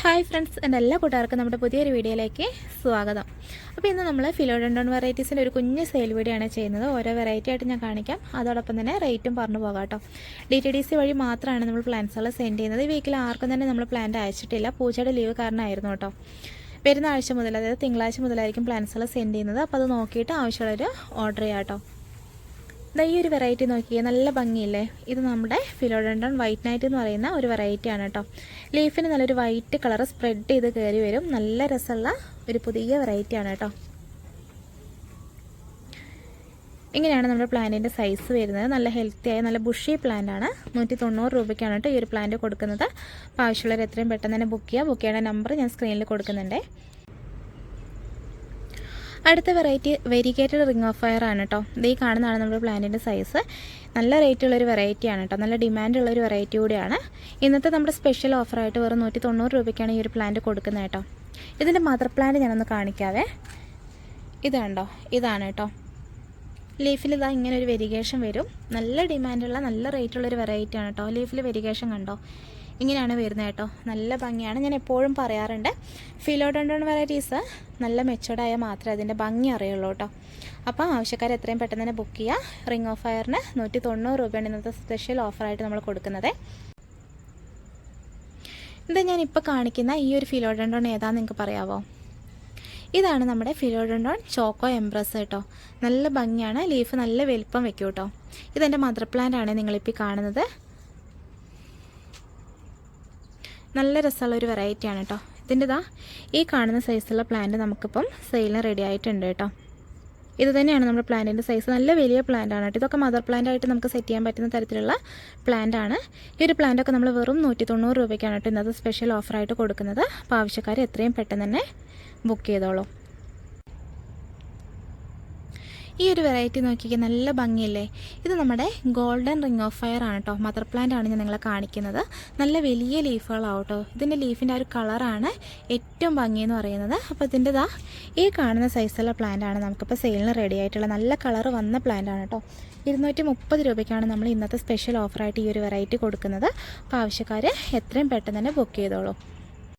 Hi friends എന്റെ എല്ലാ കൂട്ടുകാർക്കും നമ്മുടെ പുതിയൊരു വീഡിയോയിലേക്ക് സ്വാഗതം. അപ്പോൾ ഇന്ന് നമ്മൾ ഫിലോഡൻഡോൺ വെറൈറ്റീസിന്റെ ഒരു കുഞ്ഞ് സെയിൽ വീഡിയോ ആണ് ചെയ്യുന്നത്. ഓരോ വെറൈറ്റി ആയിട്ട് ഞാൻ കാണിക്കാം. അതോടൊപ്പം തന്നെ റേറ്റും പറഞ്ഞു പോകാം കേട്ടോ. ഡി ടി ഡി സി വഴി മാത്രമാണ് നമ്മൾ പ്ലാൻസുകൾ സെൻഡ് ചെയ്യുന്നത്. ഈ വീക്കിൽ ആർക്കും തന്നെ നമ്മൾ പ്ലാന്റ് അയച്ചിട്ടില്ല. പൂച്ചയുടെ ലീവ് കാരണമായിരുന്നു കേട്ടോ. വരുന്ന ആഴ്ച മുതൽ അതായത് തിങ്കളാഴ്ച മുതലായിരിക്കും പ്ലാൻസുകൾ സെൻഡ് ചെയ്യുന്നത്. അപ്പോൾ അത് നോക്കിയിട്ട് ആവശ്യമുള്ളവർ ഓർഡർ ചെയ്യാം കേട്ടോ. ഈ ഒരു വെറൈറ്റി നോക്കിയേ നല്ല ഭംഗിയില്ലേ? ഇത് നമ്മുടെ ഫിലോഡൻഡൺ വൈറ്റ് നൈറ്റ് എന്ന് പറയുന്ന ഒരു വെറൈറ്റിയാണ് കേട്ടോ ലീഫിന് നല്ലൊരു വൈറ്റ് കളർ സ്പ്രെഡ് ചെയ്ത് കയറി വരും. നല്ല രസമുള്ള ഒരു പുതിയ വെറൈറ്റിയാണ് കേട്ടോ ഇങ്ങനെയാണ് നമ്മുടെ പ്ലാന്റിന്റെ സൈസ് വരുന്നത്. നല്ല ഹെൽത്തി ആയ നല്ല ബുഷി പ്ലാന്റ് ആണ്. നൂറ്റി തൊണ്ണൂറ് രൂപയ്ക്കാണ് കേട്ടോ ഈ ഒരു പ്ലാന്റ് കൊടുക്കുന്നത്. അപ്പോൾ ആവശ്യമുള്ളവർ എത്രയും പെട്ടെന്ന് തന്നെ ബുക്ക് ചെയ്യുക ബുക്ക് ചെയ്യേണ്ട നമ്പർ ഞാൻ സ്ക്രീനിൽ കൊടുക്കുന്നുണ്ടേ. അടുത്ത variety variegated ring of fire ആണ് കേട്ടോ ഇത് ഈ കാണുന്നതാണ് നമ്മുടെ പ്ലാന്റിന്റെ സൈസ് നല്ല റേറ്റ് ഉള്ളൊരു വെറൈറ്റി ആണ് കേട്ടോ നല്ല ഡിമാൻഡ് ഉള്ളൊരു വെറൈറ്റി കൂടിയാണ്. ഇന്നത്തെ നമ്മുടെ സ്പെഷ്യൽ ഓഫറായിട്ട് വെറും നൂറ്റി തൊണ്ണൂറ് രൂപയ്ക്കാണ് ഈ ഒരു പ്ലാന്റ് കൊടുക്കുന്നത് കേട്ടോ ഇതിന്റെ മദർ പ്ലാന്റ് ഞാനൊന്ന് കാണിക്കാവേ. ഇതാണ്ടോ? ഇതാണ് കേട്ടോ ലീഫിൽ ഇതാ ഇങ്ങനെ ഒരു വെരിഗേഷൻ വരും. നല്ല ഡിമാൻഡുള്ള നല്ല റേറ്റുള്ളൊരു വെറൈറ്റി ആണ് കേട്ടോ ലീഫിൽ വെരിഗേഷൻ കണ്ടോ? ഇങ്ങനെയാണ് വരുന്നത് കേട്ടോ. നല്ല ഭംഗിയാണ്. ഞാൻ എപ്പോഴും പറയാറുണ്ട് ഫിലോഡോണ്ടോൺ വെറൈറ്റീസ് നല്ല മെച്ചോർഡായാൽ മാത്രമേ അതിന്റെ ഭംഗി അറിയുള്ളൂ കേട്ടോ. അപ്പോൾ ആവശ്യക്കാർ എത്രയും പെട്ടെന്ന് തന്നെ ബുക്ക് ചെയ്യുക. റിംഗ് ഓഫ് ഫയറിന് നൂറ്റി തൊണ്ണൂറ് രൂപയാണ് ഇന്നത്തെ സ്പെഷ്യൽ ഓഫറായിട്ട് നമ്മൾ കൊടുക്കുന്നത്. ഇത് ഞാൻ ഇപ്പോൾ കാണിക്കുന്ന ഈ ഒരു ഫിലോഡോണ്ടോൺ ഏതാണെന്ന് നിങ്ങൾക്ക് പറയാമോ ഇതാണ് നമ്മുടെ ഫിലോഡോണ്ടോൺ ചോക്കോ എംബ്രസ് കേട്ടോ. നല്ല ഭംഗിയാണ്. ലീഫ് നല്ല വലിപ്പം വെക്കും കേട്ടോ. ഇതെന്റെ മദർ പ്ലാന്റ് ആണ് നിങ്ങളിപ്പോൾ കാണുന്നത്. നല്ല രസമുള്ള ഒരു വെറൈറ്റിയാണ് കേട്ടോ ഇതിന്റെ ഇതാ ഈ കാണുന്ന സൈസുള്ള പ്ലാന്റ് നമുക്കിപ്പം സെയിലിന് റെഡി ആയിട്ടുണ്ട് കേട്ടോ ഇത് തന്നെയാണ് നമ്മുടെ പ്ലാന്റിന്റെ സൈസ് നല്ല വലിയ പ്ലാന്റ് ആണ് കേട്ടോ ഇതൊക്കെ മദർ പ്ലാന്റ് ആയിട്ട് നമുക്ക് സെറ്റ് ചെയ്യാൻ പറ്റുന്ന തരത്തിലുള്ള പ്ലാന്റ് ആണ്. ഈ ഒരു പ്ലാന്റ് ഒക്കെ നമ്മൾ വെറും നൂറ്റി തൊണ്ണൂറ് രൂപയ്ക്കാണ് കേട്ടോ ഇന്നത്തെ സ്പെഷ്യൽ ഓഫറായിട്ട് കൊടുക്കുന്നത്. അപ്പോൾ ആവശ്യക്കാർ എത്രയും പെട്ടെന്ന് തന്നെ ബുക്ക് ചെയ്തോളൂ. ഈ ഒരു വെറൈറ്റി നോക്കിയാൽ നല്ല ഭംഗിയല്ലേ? ഇത് നമ്മുടെ ഗോൾഡൻ റിംഗ് ഓഫ് ഫയർ ആണ് കേട്ടോ മദർ പ്ലാന്റ് ആണ് ഞാൻ നിങ്ങളെ കാണിക്കുന്നത്. നല്ല വലിയ ലീഫുകളാവും കേട്ടോ ഇതിന്റെ ലീഫിന്റെ ആ ഒരു കളറാണ് ഏറ്റവും ഭംഗി എന്ന് പറയുന്നത്. അപ്പോൾ ഇതിന്റെ ഇതാ ഈ കാണുന്ന സൈസുള്ള പ്ലാന്റ് ആണ് നമുക്കിപ്പോൾ സെയിലിന് റെഡി ആയിട്ടുള്ള നല്ല കളർ വന്ന പ്ലാന്റ് ആണ് കേട്ടോ ഇരുന്നൂറ്റി മുപ്പത് രൂപയ്ക്കാണ് നമ്മൾ ഇന്നത്തെ സ്പെഷ്യൽ ഓഫറായിട്ട് ഈ ഒരു വെറൈറ്റി കൊടുക്കുന്നത്. അപ്പോൾ ആവശ്യക്കാർ എത്രയും പെട്ടെന്ന് തന്നെ ബുക്ക് ചെയ്തോളൂ.